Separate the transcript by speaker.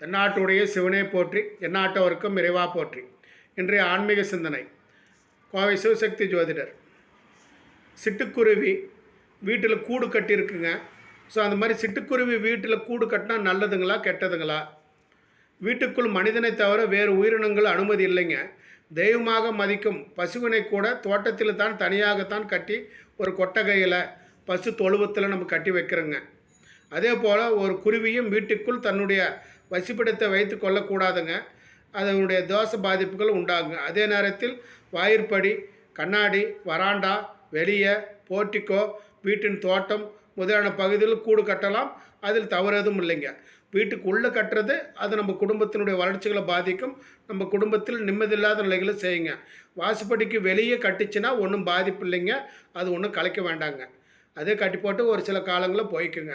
Speaker 1: தென்னாட்டுடைய சிவனே போற்றி எந்நாட்டவருக்கும் இறைவா போற்றி. இன்றைய ஆன்மீக சிந்தனை. கோவை சிவசக்தி ஜோதிடர். சிட்டுக்குருவி வீட்டில் கூடு கட்டியிருக்குங்க. ஸோ அந்த மாதிரி சிட்டுக்குருவி வீட்டில் கூடு கட்டினா நல்லதுங்களா கெட்டதுங்களா? வீட்டுக்குள் மனிதனை தவிர வேறு உயிரினங்கள் அனுமதி இல்லைங்க. தெய்வமாக மதிக்கும் பசுவினை கூட தோட்டத்தில் தான் தனியாகத்தான் கட்டி ஒரு கொட்டகையில் பசு தொழுவத்தில் நம்ம கட்டி வைக்கிறோங்க. அதே போல் ஒரு குருவியும் வீட்டுக்குள் தன்னுடைய வசிப்பிடத்தை வைத்து கொள்ளக்கூடாதுங்க. அதனுடைய தோஷ பாதிப்புகள் உண்டாகுங்க. அதே நேரத்தில் வாயிற்படி கண்ணாடி வராண்டா வெளியே போர்ட்டிக்கோ வீட்டின் தோட்டம் முதலான பகுதியில் கூடு கட்டலாம். அதில் தவறு எதுவும் இல்லைங்க. வீட்டுக்கு உள்ளே கட்டுறது அது நம்ம குடும்பத்தினுடைய வளர்ச்சிகளை பாதிக்கும். நம்ம குடும்பத்தில் நிம்மதியில்லாத நிலைகளை செய்யுங்க. வாசுப்படிக்கு வெளியே கட்டிச்சுன்னா ஒன்றும் பாதிப்பு இல்லைங்க. அது ஒன்றும் கலைக்க வேண்டாங்க. அதே கட்டி போட்டு ஒரு சில காலங்களில் போய்க்குங்க.